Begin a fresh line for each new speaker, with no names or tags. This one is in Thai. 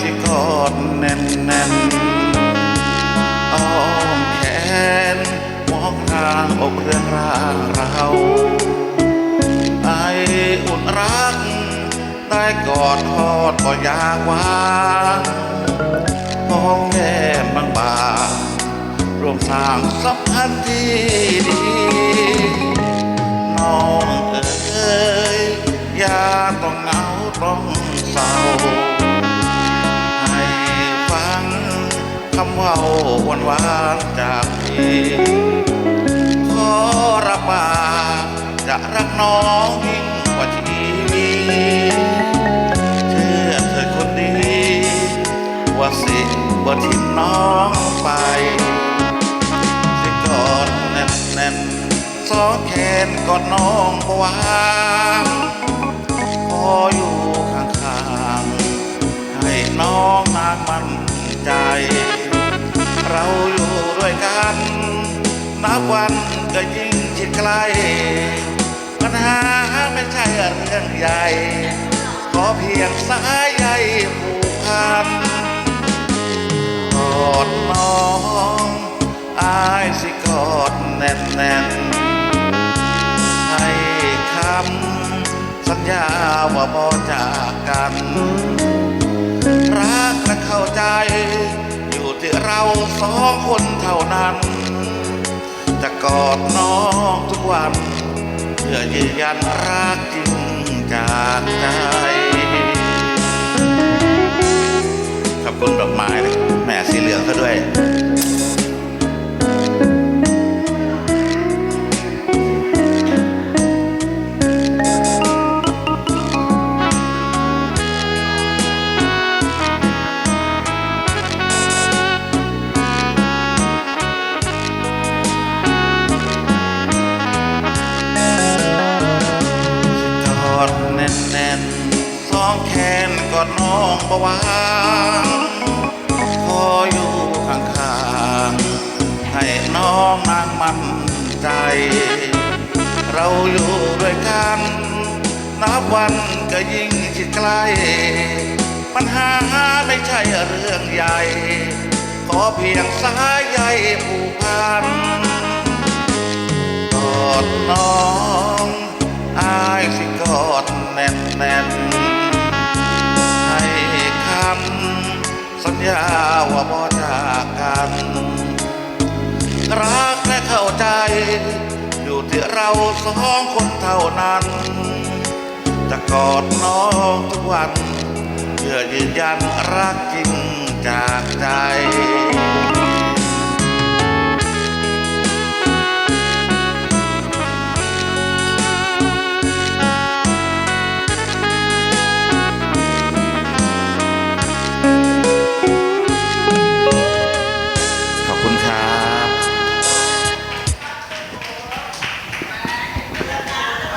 สิกอดแน่นแน่นอ้อมแขนมองทางอกเรื่องราวเราไออุ่นรัก ได้กอดทอดก็อยากวางมองแก้มบางบางร่วมสร้างสัมพันธ์ที่ดี ว่าหวานวานๆจากพี่ขอรับปากจะรักน้องยิ่งกว่าชีวิตเชื่อเธอคนดีว่าสิบ่ทิ้งน้องไปสิกอดแน่นแน่นสองแขนกอดน้องบ่วางขออยู่ข้างๆให้น้องนางมั่น นับวันก็ยิ่งชิดใกล้ปัญหาไม่ใช่เรื่องใหญ่ ขอเพียงสายใยผูกพันกอดน้องอายสิกอดแน่นแน่นให้คำสัญญาว่าบ่จากกัน รักและเข้าใจ อยู่ที่เราสองคนเท่านั้น กอดน้องทุกวัน เพื่อยืนยันรักจริงจากใจ ขอบคุณดอกไม้นะแหม่สีเหลืองเขาด้วย องแขนกอดน้องบวางขออยู่ข้างๆให้น้องนางมั่นใจ เราอยู่ด้วยกัน นับวันก็ยิ่งชิดใกล้ปัญหาไม่ใช่เรื่องใหญ่ ขอเพียงสายใยผูกพันกอดน้องอายสิกอดแน่นแน่น สัญญาว่าบ่จากกัน รักและเข้าใจ อยู่ที่เราสองคนเท่านั้น จะกอดน้องทุกวัน เพื่อยืนยันรักจริงจากใจ